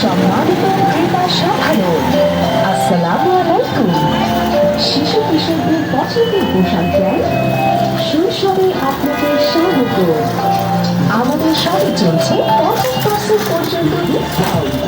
সম্মানিত ক্রেতা সাধারণ, আসসালামু আলাইকুম। শিশু কিশোরদের পছন্দের পোশাক দেয় শৈশবে আপনাকে স্বাগত। আমাদের সবে চলছে পঞ্চাশ পার্সেন্ট পর্যন্ত ডিসকাউন্ট